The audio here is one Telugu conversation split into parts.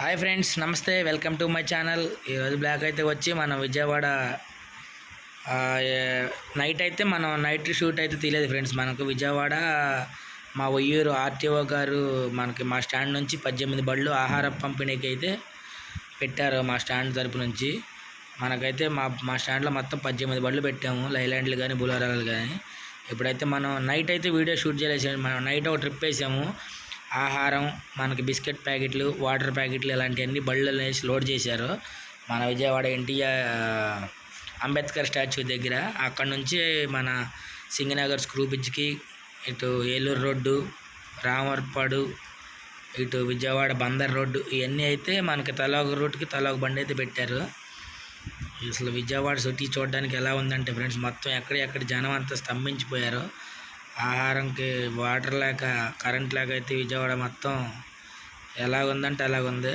హాయ్ ఫ్రెండ్స్ నమస్తే. Welcome to my channel. ఈరోజు బ్లాక్ అయితే వచ్చి మనం విజయవాడ నైట్ అయితే మనం నైట్ షూట్ అయితే తీయలేదు ఫ్రెండ్స్. మనకు విజయవాడ మా ఒయ్యూరు ఆర్టీఓ గారు మనకి మా స్టాండ్ నుంచి పద్దెనిమిది బళ్ళు ఆహార పంపిణీకి అయితే పెట్టారు మా స్టాండ్ తరపు నుంచి. మనకైతే మా మా స్టాండ్లో మొత్తం పద్దెనిమిది బళ్ళు పెట్టాము. లైలాండ్లు కానీ బులారాలు కానీ ఇప్పుడైతే మనం నైట్ అయితే వీడియో షూట్ చేయలేదు మనం నైట్ ఒక ట్రిప్ వేసాము. ఆహారం మనకి బిస్కెట్ ప్యాకెట్లు వాటర్ ప్యాకెట్లు ఇలాంటివన్నీ బళ్ళు వేసి లోడ్ చేశారు. మన విజయవాడ ఎన్టీఆర్ అంబేద్కర్ స్టాచ్యూ దగ్గర. అక్కడ నుంచి మన సింగనగర్ స్క్రూ బ్రిడ్జ్కి ఇటు ఏలూరు రోడ్డు రామర్పాడు ఇటు విజయవాడ బందర్ రోడ్డు ఇవన్నీ అయితే మనకి తలా ఒక రూట్కి తలా ఒక బండి అయితే పెట్టారు. అసలు విజయవాడ సిటీ చూడడానికి ఎలా ఉందంటే ఫ్రెండ్స్ మొత్తం ఎక్కడెక్కడ జనం అంతా స్తంభించిపోయారు. ఆహారంకి వాటర్ లేక కరెంట్ లేక అయితే విజయవాడ మొత్తం ఎలాగుందంటే అలాగుంది.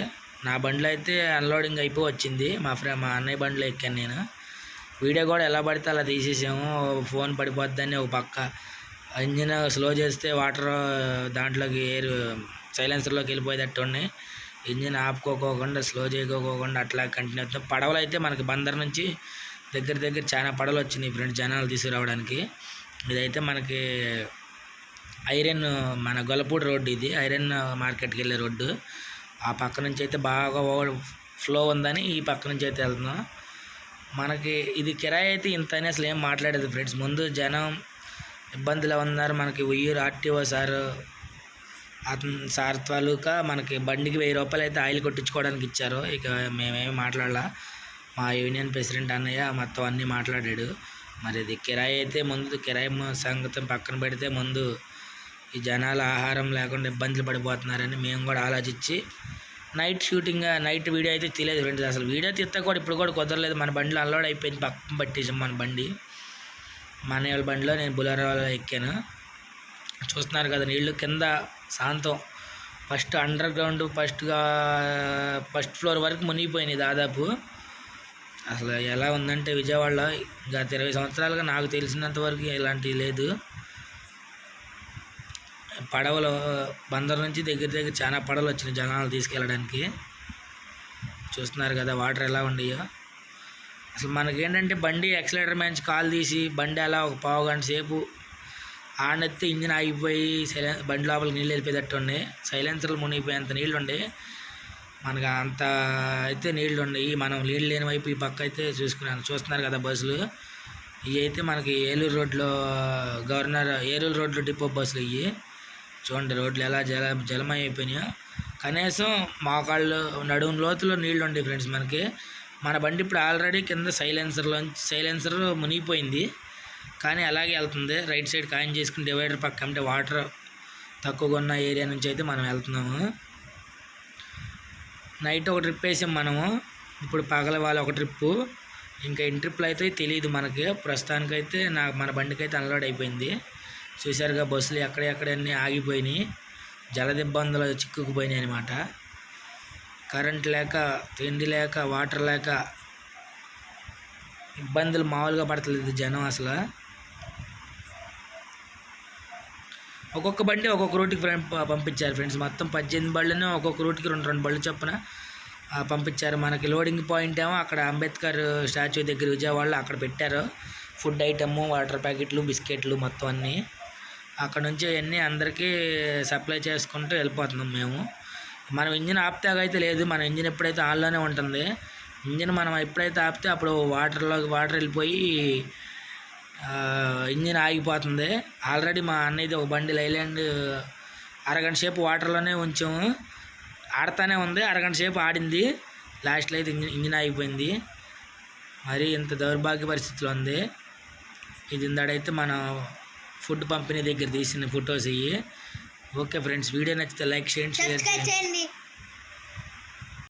నా బండిలో అయితే అన్లోడింగ్ అయిపోయి వచ్చింది మా ఫ్రెండ్ మా అన్నయ్య బండిలో ఎక్కాను నేను. వీడియో కూడా ఎలా పడితే అలా తీసేసాము. ఫోన్ పడిపోద్దని ఒక పక్క. ఇంజిన్ స్లో చేస్తే వాటర్ దాంట్లోకి ఎయిర్ సైలెన్సర్లోకి వెళ్ళిపోయేటట్టు ఉన్నాయి ఇంజిన్ ఆపుకోకోకుండా స్లో చేయకోకోకుండా అట్లా కంటిన్యూ అవుతుంది. పడవలు అయితే మనకి బందర్ నుంచి దగ్గర దగ్గర చాలా పడవలు వచ్చినాయి ఫ్రెండ్ జనాలు తీసుకురావడానికి. ఇదైతే మనకి ఐరన్ మన గొల్లపూడి రోడ్డు ఇది. ఐరన్ మార్కెట్కి వెళ్ళే రోడ్డు. ఆ పక్క నుంచి అయితే బాగా ఫ్లో ఉందని ఈ పక్క నుంచి అయితే వెళ్తున్నాం. మనకి ఇది కిరాయి అయితే ఇంత అని అసలు ఏం మాట్లాడేది ఫ్రెండ్స్. ముందు జనం ఇబ్బందులు ఉన్నారు. మనకి ఉయ్యూరు ఆర్టీఓ సార్ అతను సార్ తాలూకా మనకి బండికి వెయ్యి రూపాయలు అయితే ఆయిల్ కొట్టించుకోవడానికి ఇచ్చారు. ఇక మేమేమి మాట్లాడాల. మా యూనియన్ ప్రెసిడెంట్ అన్నయ్య మొత్తం అన్నీ మాట్లాడాడు. మరి ఇది కిరాయి అయితే ముందు కిరాయి సంగతం పక్కన పెడితే ముందు ఈ జనాలు ఆహారం లేకుండా ఇబ్బందులు పడిపోతున్నారని మేము కూడా ఆలోచించి నైట్ షూటింగ్ నైట్ వీడియో అయితే తీయలేదు ఫ్రెండ్స్. అసలు వీడియో తీస్తే కూడా ఇప్పుడు కూడా కుదరలేదు. మన బండిలో అన్లోడ్ అయిపోయింది. పక్కన పట్టేసాం మన బండి. మన వాళ్ళ బండిలో నేను బులరాలో ఎక్కాను. చూస్తున్నారు కదా నీళ్ళు కింద శాంతం ఫస్ట్ అండర్ గ్రౌండ్ ఫస్ట్గా ఫస్ట్ ఫ్లోర్ వరకు మునిగిపోయినాయి దాదాపు. అసలు ఎలా ఉందంటే విజయవాడలో గత ఇరవై సంవత్సరాలుగా నాకు తెలిసినంత వరకు ఇలాంటివి లేదు. పడవలు బందర్ నుంచి దగ్గర దగ్గర చాలా పడవలు వచ్చినాయి జనాలు తీసుకెళ్ళడానికి. చూస్తున్నారు కదా వాటర్ ఎలా ఉండయో. అసలు మనకేంటంటే బండి ఎక్సలేటర్ మంచి కాలు తీసి బండి అలా ఒక పావు గంట సేపు ఆడెత్తే ఇంజిన్ ఆగిపోయి సైలెన్ బండి లోపలికి నీళ్ళు వెళ్ళిపోయేటట్టు ఉండే సైలెన్సర్లు మునిగిపోయేంత నీళ్ళు ఉండే మనకు అంత అయితే నీళ్ళు ఉన్నాయి. మనం నీళ్ళు లేని వైపు ఈ పక్క అయితే చూసుకున్నాను. చూస్తున్నారు కదా బస్సులు. ఇవి అయితే మనకి ఏలూరు రోడ్లో గవర్నర్ ఏలూరు రోడ్లో డిపో బస్సులు ఇవి. చూడండి రోడ్లు ఎలా జల జలమైపోయినాయో అయిపోయినాయో కనీసం మోకాళ్ళు నడుము లోతులో నీళ్ళు ఉండే ఫ్రెండ్స్ మనకి. మన బండి ఇప్పుడు ఆల్రెడీ కింద సైలెన్సర్లో సైలెన్సర్ మునిగిపోయింది. కానీ అలాగే వెళ్తుంది. రైట్ సైడ్ కాయిన్ చేసుకుని డివైడర్ పక్క అంటే వాటర్ తక్కువగా ఉన్న ఏరియా నుంచి అయితే మనం వెళ్తున్నాము. నైట్ ఒక ట్రిప్ వేసాం మనము. ఇప్పుడు పగల వాళ్ళ ఒక ట్రిప్పు. ఇంకా ఎన్ని ట్రిప్లు అయితే తెలియదు మనకి. ప్రస్తుతానికైతే నా మన బండికి అయితే అన్లోడ్ అయిపోయింది. చూశారుగా బస్సులు ఎక్కడెక్కడన్నీ ఆగిపోయినాయి. జలదిబ్బందులు చిక్కుకుపోయినాయి అనమాట కరెంట్ లేక తిండి లేక వాటర్ లేక ఇబ్బందులు మామూలుగా పడతలేదు జనం అసలు. ఒక్కొక్క బండి ఒక్కొక్క రూట్కి ఫ్రెండ్ పంపించారు ఫ్రెండ్స్. మొత్తం పద్దెనిమిది బళ్ళను ఒక్కొక్క రూట్కి రెండు రెండు బళ్ళు చొప్పున పంపించారు. మనకి లోడింగ్ పాయింట్ ఏమో అక్కడ అంబేద్కర్ స్టాచ్యూ దగ్గర విజయవాడలో అక్కడ పెట్టారు. ఫుడ్ ఐటమ్ వాటర్ ప్యాకెట్లు బిస్కెట్లు మొత్తం అన్నీ. అక్కడ నుంచి అవన్నీ అందరికీ సప్లై చేసుకుంటూ వెళ్ళిపోతున్నాం మేము. మనం ఇంజిన్ ఆపితే అయితే లేదు. మన ఇంజిన్ ఎప్పుడైతే ఆన్లోనే ఉంటుంది ఇంజిన్ మనం ఎప్పుడైతే ఆపితే అప్పుడు వాటర్లోకి వాటర్ వెళ్ళిపోయి ఇంజిన్ ఆగిపోతుంది. ఆల్రెడీ మా అన్నయ్యది ఒక బండి లైలాండ్ అరగంట సేపు వాటర్లోనే ఉంచాము. ఆడుతూనే ఉంది అరగంట సేపు ఆడింది. లాస్ట్లో అయితే ఇంజిన్ ఇంజిన్ ఆగిపోయింది. మరి ఇంత దౌర్భాగ్య పరిస్థితిలో ఉంది. ఇది ఇందాడైతే మన ఫుడ్ పంపిణీ దగ్గర తీసిన ఫొటోస్ ఇవి ఓకే ఫ్రెండ్స్ వీడియో నచ్చితే లైక్ చేయండి షేర్ చేయండి. చేయండి.